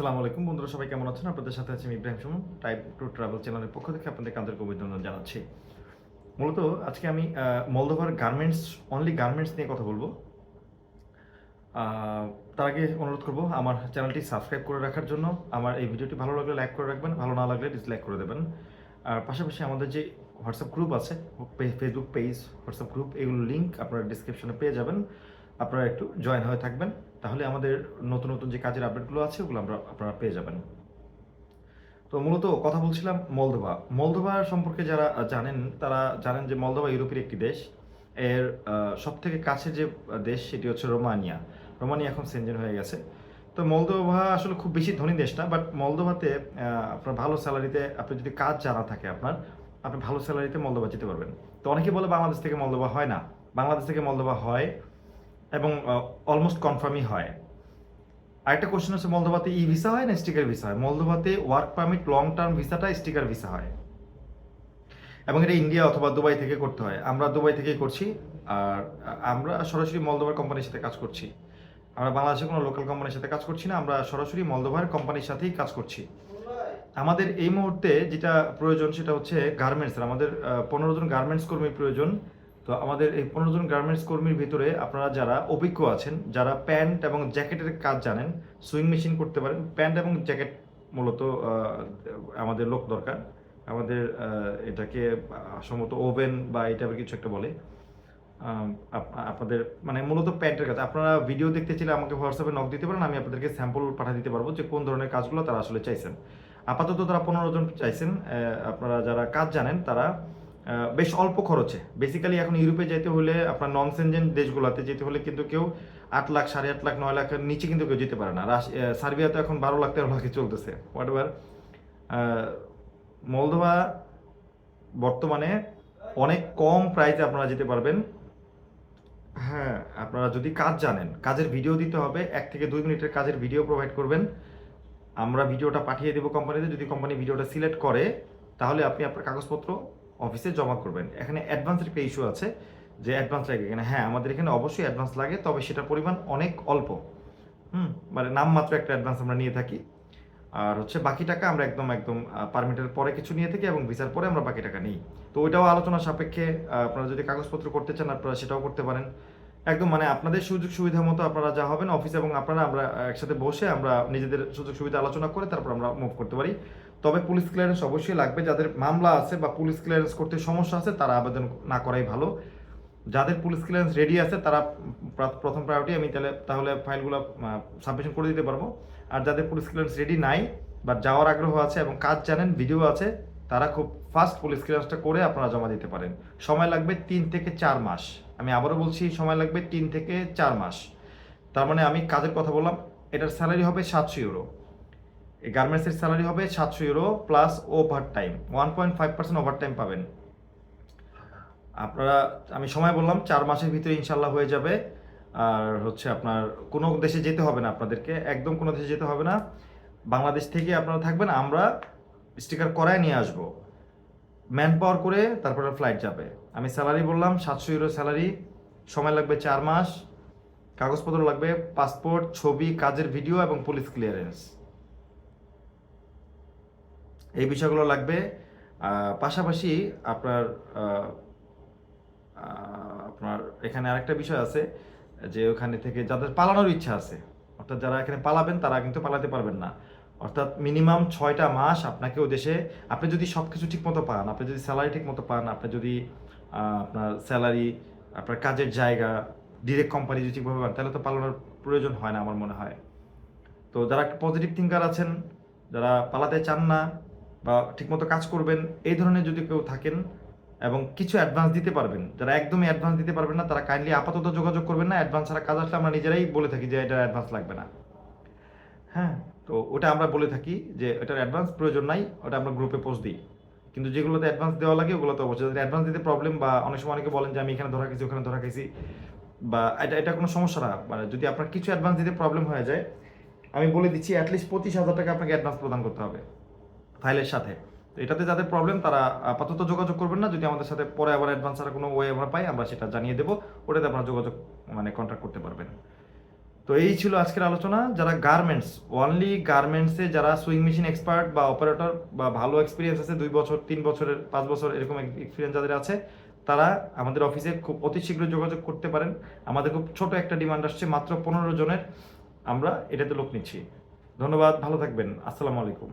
সালাম আলাইকুম। বন্ধুরা, সবাই কেমন আছেন? আপনাদের সাথে আছি আমি Ibrahim Sumon type to travel চ্যানেলের পক্ষ থেকে আপনাদের আন্তরিক অভিনন্দন জানাচ্ছি। মূলত আজকে আমি মলদোভার গার্মেন্টস অনলি গার্মেন্টস নিয়ে কথা বলব। তার আগে অনুরোধ করব, আমার চ্যানেলটি সাবস্ক্রাইব করে রাখার জন্য। আমার এই ভিডিওটি ভালো লাগলে লাইক করে রাখবেন, ভালো না লাগলে ডিসলাইক করে দেবেন। আর পাশাপাশি আমাদের যে হোয়াটসঅ্যাপ গ্রুপ আছে ফেসবুক পেজ হোয়াটসঅ্যাপ গ্রুপ এগুলোর লিঙ্ক আপনারা ডিসক্রিপশনে পেয়ে যাবেন। আপনারা একটু জয়েন হয়ে থাকবেন। তাহলে আমাদের নতুন নতুন যে কাজের আপডেটগুলো আছে, ওগুলো আমরা, আপনারা পেয়ে যাবেন। তো মূলত কথা বলছিলাম মলদোভা। মলদোভা সম্পর্কে যারা জানেন, তারা জানেন যে মলদোভা ইউরোপের একটি দেশ। এর সব থেকে কাছে যে দেশ, সেটি হচ্ছে রোমানিয়া। রোমানিয়া এখন সেনজেন হয়ে গেছে। তো মলদোভা আসলে খুব বেশি ধনী দেশ না বাট মলদোভাতে আপনার ভালো স্যালারিতে আপনি যদি কাজ জানা থাকে আপনার, আপনি ভালো স্যালারিতে মলদোভা যেতে পারবেন। তো অনেকে বলে বাংলাদেশ থেকে মলদোভা হয় না। বাংলাদেশ থেকে মলদোভা হয় এবং অলমোস্ট কনফার্মই হয়। আরেকটা কোশ্চেন হচ্ছে, মলদোভাতে ই ভিসা হয় না স্টিকার ভিসা হয়? মলদোভাতে ওয়ার্ক পারমিট লং টার্ম ভিসাটা স্টিকার ভিসা হয়। এবং এটা ইন্ডিয়া অথবা দুবাই থেকে করতে হয়। আমরা দুবাই থেকেই করছি, আর আমরা সরাসরি মলদোভার কোম্পানির সাথে কাজ করছি। আমরা বাংলাদেশের কোনো লোকাল কোম্পানির সাথে কাজ করছি না, আমরা সরাসরি মলদোভার কোম্পানির সাথেই কাজ করছি। আমাদের এই মুহূর্তে যেটা প্রয়োজন সেটা হচ্ছে গার্মেন্টস আমাদের পনেরো জন গার্মেন্টস কর্মীর প্রয়োজন। তো আমাদের এই পনেরো জন গার্মেন্টস কর্মীর ভিতরে আপনারা যারা অভিজ্ঞ আছেন, যারা প্যান্ট এবং জ্যাকেটের কাজ জানেন সুইং মেশিন করতে পারেন। প্যান্ট এবং জ্যাকেট মূলত আমাদের লোক দরকার। আমাদের এটাকে সম্ভবত ওভেন বা এই টাইপের কিছু একটা বলে। আপনাদের মানে মূলত প্যান্টের কাজ। আপনারা ভিডিও দেখতে চাইলে আমাকে হোয়াটসঅ্যাপে নক দিতে পারেন, আমি আপনাদেরকে স্যাম্পল পাঠিয়ে দিতে পারব যে কোন ধরনের কাজগুলো তারা আসলে চাইছেন। আপাতত তারা পনেরো জন চাইছেন আপনারা যারা কাজ জানেন, তারা বেশ অল্প খরচে। বেসিক্যালি এখন ইউরোপে যেতে হলে আপনার নন সেনজেন দেশগুলোতে যেতে হলে কিন্তু কেউ আট লাখ সাড়ে আট লাখ নয় লাখের নিচে কিন্তু কেউ যেতে পারে না। আহ, সার্বিয়াতে এখন বারো লাখ তেরো লাখে চলতেছে। হোয়াট এভার মলদোভা বর্তমানে অনেক কম প্রাইসে আপনারা যেতে পারবেন। হ্যাঁ আপনারা যদি কাজ জানেন কাজের ভিডিও দিতে হবে। এক থেকে দুই মিনিটের কাজের ভিডিও প্রোভাইড করবেন। আমরা ভিডিওটা পাঠিয়ে দেবো কোম্পানিতে যদি কোম্পানি ভিডিওটা সিলেক্ট করে তাহলে আপনি আপনার কাগজপত্র অফিসে জমা করবেন। এখানে অ্যাডভান্সের একটা ইস্যু আছে যে অ্যাডভান্স লাগে এখানে হ্যাঁ আমাদের এখানে অবশ্যই অ্যাডভান্স লাগে, তবে সেটার পরিমাণ অনেক অল্প। হুম মানে নামমাত্র একটা অ্যাডভান্স আমরা নিয়ে থাকি। আর হচ্ছে বাকি টাকা আমরা একদম একদম পারমিটের পরে কিছু নিয়ে থাকি এবং ভিসার পরে আমরা বাকি টাকা নিই। তো ওইটাও আলোচনা সাপেক্ষে আপনারা যদি কাগজপত্র করতে চান, আপনারা সেটাও করতে পারেন। একদম মানে আপনাদের সুযোগ সুবিধা মতো আপনারা যা হবেন, অফিস এবং আপনারা আমরা একসাথে বসে আমরা নিজেদের সুযোগ সুবিধা আলোচনা করে তারপর আমরা মুভ করতে পারি। তবে পুলিশ ক্লিয়ারেন্স অবশ্যই লাগবে। যাদের মামলা আছে বা পুলিশ ক্লিয়ারেন্স করতে সমস্যা আছে, তারা আবেদন না করাই ভালো। যাদের পুলিশ ক্লিয়ারেন্স রেডি আছে, তারা প্রথম প্রায়োরিটি আমি তাহলে তাহলে ফাইলগুলো সাবমিশন করে দিতে পারব। আর যাদের পুলিশ ক্লিয়ারেন্স রেডি নাই বা যাওয়ার আগ্রহ আছে এবং কাজ জানেন ভিডিও আছে, তারা খুব ফাস্ট পুলিশ ক্লিয়ারেন্সটা করে আপনারা জমা দিতে পারেন। সময় লাগবে তিন থেকে চার মাস। আমি আবারও বলছি, সময় লাগবে তিন থেকে চার মাস। তার মানে আমি কাজের কথা বললাম, এটার স্যালারি হবে সাতশো ইউরো এই গার্মেন্টসের স্যালারি হবে সাতশো euro plus overtime one point five percent overtime পাবেন। আপনারা, আমি সময় বললাম, চার মাসের ভিতরে ইনশাল্লাহ হয়ে যাবে। আর হচ্ছে আপনার, কোনো দেশে যেতে হবে না আপনাদেরকে, একদম কোনো দেশে যেতে হবে না। বাংলাদেশ থেকে আপনারা থাকবেন, আমরা স্টিকার করায় নিয়ে আসব। ম্যান পাওয়ার করে তারপরে ফ্লাইট যাবে। আমি স্যালারি বললাম, সাতশো ইউরো স্যালারি সময় লাগবে চার মাস। কাগজপত্র লাগবে পাসপোর্ট ছবি, কাজের ভিডিও এবং পুলিশ ক্লিয়ারেন্স এই বিষয়গুলো লাগবে। পাশাপাশি আপনার আপনার এখানে আরেকটা বিষয় আছে যে ওখানে থেকে যাদের পালানোর ইচ্ছা আছে, অর্থাৎ যারা এখানে পালাবেন তারা কিন্তু পালাতে পারবেন না। অর্থাৎ মিনিমাম ছয়টা মাস আপনাকে ও দেশে, আপনি যদি সব কিছু ঠিক মতো পান, আপনি যদি স্যালারি ঠিক মতো পান, আপনি যদি আপনার স্যালারি আপনার কাজের জায়গা ডিরেক্ট কোম্পানি যদি ঠিকভাবে পান, তাহলে তো পালানোর প্রয়োজন হয় না আমার মনে হয়। তো যারা পজিটিভ থিঙ্কার আছেন, যারা পালাতে চান না বা ঠিকমতো কাজ করবেন, এই ধরনের যদি কেউ থাকেন এবং কিছু অ্যাডভান্স দিতে পারবেন, যারা একদমই অ্যাডভান্স দিতে পারবেন না, তারা কাইন্ডলি আপাতত যোগাযোগ করবেন না। অ্যাডভান্স ছাড়া কাজ আসলে আমরা নিজেরাই বলে থাকি যে এটা অ্যাডভান্স লাগবে না। হ্যাঁ তো ওটা আমরা বলে থাকি যে এটার অ্যাডভান্স প্রয়োজন নাই, ওটা আমরা গ্রুপে পোস্ট দিই। কিন্তু যেগুলোতে অ্যাডভান্স দেওয়া লাগে ওগুলো তো অবশ্যই। যদি অ্যাডভান্স দিতে প্রবলেম বা অনেক সময় অনেকে বলেন যে আমি এখানে ধরা গেছি ওখানে ধরা গেছি বা এটা এটা কোনো সমস্যা না। মানে যদি আপনার কিছু অ্যাডভান্স দিতে প্রবলেম হয়ে যায়, আমি বলে দিচ্ছি অ্যাটলিস্ট পঁচিশ হাজার টাকা আপনাকে অ্যাডভান্স প্রদান করতে হবে। ফাইলের সাথে। তো এটাতে যাদের প্রবলেম তারা আপাতত যোগাযোগ করবেন না। যদি আমাদের সাথে পরে আবার অ্যাডভান্স ছাড়া কোনো ওয়ে আমরা পাই, আমরা সেটা জানিয়ে দেবো। ওটাতে আপনারা যোগাযোগ মানে কন্ট্যাক্ট করতে পারবেন। তো এই ছিল আজকের আলোচনা। যারা গার্মেন্টস অনলি গার্মেন্টসে যারা সুইং মেশিন এক্সপার্ট বা অপারেটর বা ভালো এক্সপিরিয়েন্স আছে, দুই বছর, তিন বছরের, পাঁচ বছর এরকম এক্সপিরিয়েন্স যাদের আছে, তারা আমাদের অফিসে খুব অতি শীঘ্র যোগাযোগ করতে পারেন। আমাদের খুব ছোট একটা ডিমান্ড আসছে, মাত্র পনেরো জনের। আমরা এটাতে লোক নিচ্ছি। ধন্যবাদ, ভালো থাকবেন। আসসালামু আলাইকুম।